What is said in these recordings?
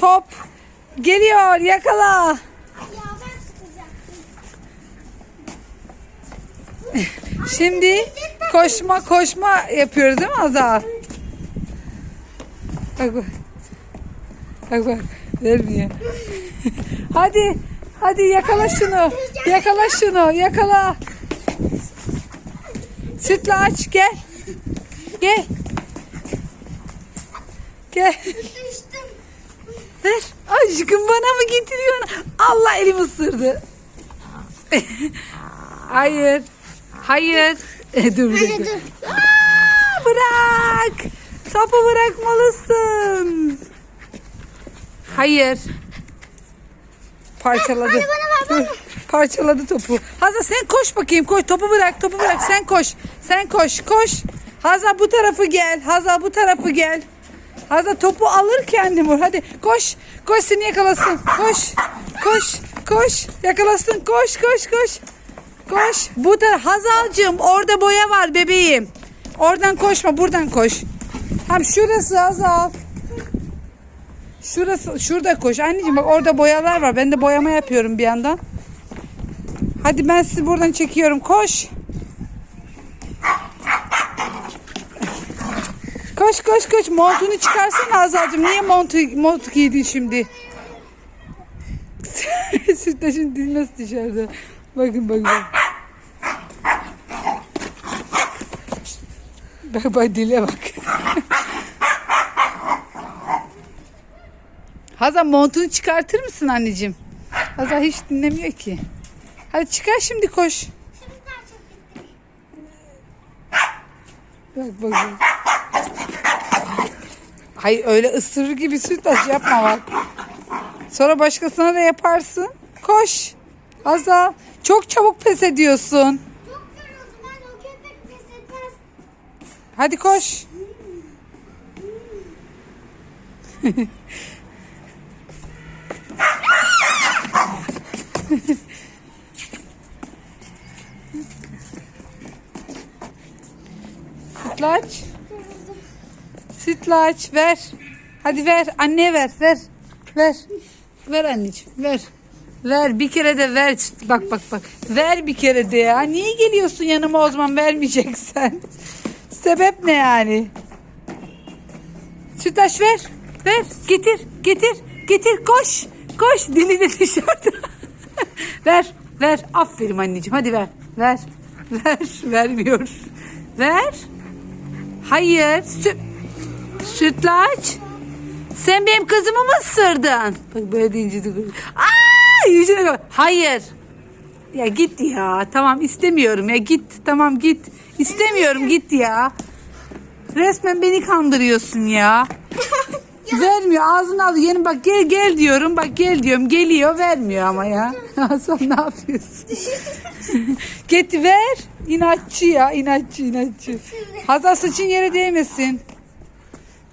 Top geliyor yakala. Şimdi koşma koşma yapıyoruz değil mi Azal? Bak bak. Bak bak. Vermiyor. hadi. Hadi yakala şunu. Yakala şunu. Yakala. Sütlaç gel. Gel. Gel. Ver. Aşkım bana mı getiriyorsun? Allah elim ısırdı. Hayır. Hayır. E, dur dur. Aa, bırak. Topu bırakmalısın. Hayır. Parçaladı. Hadi bana ver, Dur, Parçaladı topu. Hazal sen koş bakayım koş. Topu bırak topu bırak sen koş. Sen koş koş. Hazal bu tarafı gel. Hazal bu tarafı gel. Hazal topu alır kendim vur. Hadi koş. Koş seni yakalasın. Koş. Koş. Koş. Yakalasın. Koş koş koş. Koş. Bu taraf. Hazalcığım orada boya var bebeğim. Oradan koşma buradan koş. Tam şurası Hazal. Şurası şurada koş. Anneciğim bak orada boyalar var. Ben de boyama yapıyorum bir yandan. Hadi ben sizi buradan çekiyorum. Koş. Koş koş koş. Montunu çıkarsana Azal'cığım. Niye montu, mont giydin şimdi? Sütlaçın nasıl dışarıda? Bakın bakın. bak. Bak bak dile bak. Hazan montunu çıkartır mısın anneciğim? Hazan hiç dinlemiyor ki. Hadi çıkar şimdi koş. Bak bak. bak. Hayır öyle ısırır gibi sütlaç yapma bak. Sonra başkasına da yaparsın. Koş. Hazal çok çabuk pes ediyorsun. Çok yoruldum. Ben o köpek pes etmez. Hadi koş. Sütlaç. Sütlaç ver. Hadi ver. Anneye ver. Ver. Ver. Ver anneciğim. Ver. Ver. Bir kere de ver. Bak bak bak. Ver bir kere de ya. Niye geliyorsun yanıma o zaman vermeyeceksen? Sebep ne yani? Sütlaç ver. Ver. Getir. Getir. Getir. Koş. Koş. Dili de dışarıda. ver. Ver. Aferin anneciğim. Hadi ver. Ver. Ver. Vermiyor. Ver. Hayır. Sü Sütlaç. Sen benim kızımı mı ısırdın? Bak böyle deyince de Aa, yüzüne bak. Hayır. Ya git ya. Tamam istemiyorum ya. Git. Tamam git. İstemiyorum git ya. Resmen beni kandırıyorsun ya. vermiyor. Ağzını alıyor. Yeni bak gel gel diyorum. Bak gel diyorum. Geliyor vermiyor ama ya. Hasan ne yapıyorsun? Get ver. İnatçı ya. inatçı inatçı. Hazal saçın yere değmesin.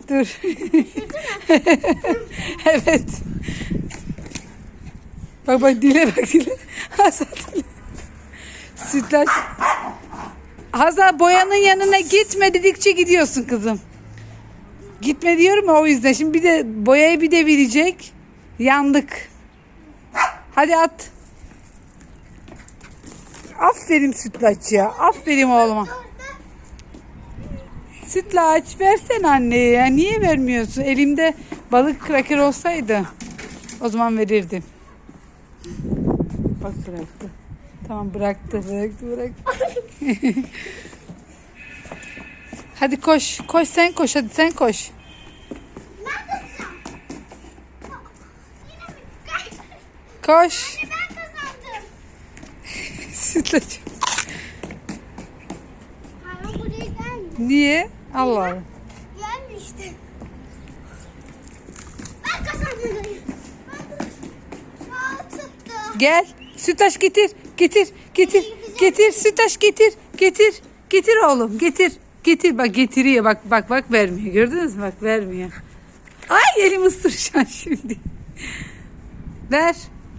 Dur. evet. Bak bak dile bak dile. Hazal dile. Sütlaç. Hazal boyanın yanına gitme dedikçe gidiyorsun kızım. Gitme diyorum o yüzden. Şimdi bir de boyayı bir devirecek. Yandık. Hadi at. Aferin sütlaç ya. Aferin oğluma. Sütlaç versene anneye ya. Niye vermiyorsun? Elimde balık kraker olsaydı o zaman verirdim. Bak bıraktı. Tamam bıraktı bıraktı bıraktı. hadi koş. Koş sen koş hadi sen koş. Koş. Ben kazandım. Sütlaç. Niye? Allah Allah. Gelmişti. Ben kazandım. Gel. Sütlaç getir. Getir. Getir. Getir. Sütlaç getir. Getir. Getir oğlum. Getir. Getir. Bak getiriyor. Bak bak bak vermiyor. Gördünüz mü? Bak vermiyor. Ay elim ısıracaksın şimdi. Ver.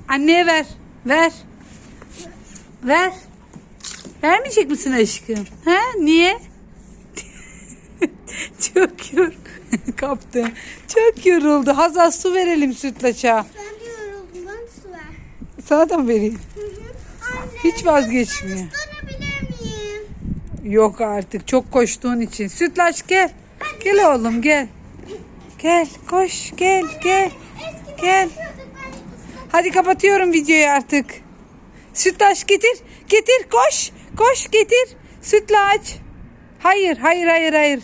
Anneye ver. Ver. Ver. Vermeyecek misin aşkım? Ha? Niye? Çok yor. Kaptı. Çok yoruldu. Hazal su verelim sütlaça. Ben de yoruldum. Bana su ver. Sana da mı vereyim? Hı hı. Anne. Hiç vazgeçmiyor. Miyim? Yok artık çok koştuğun için. Sütlaç gel. Gel oğlum gel. Gel koş gel gel. Eskiden Gel. ben ıslan- Hadi kapatıyorum videoyu artık. Sütlaç getir. Getir koş. Koş getir. Sütlaç. Hayır hayır hayır hayır.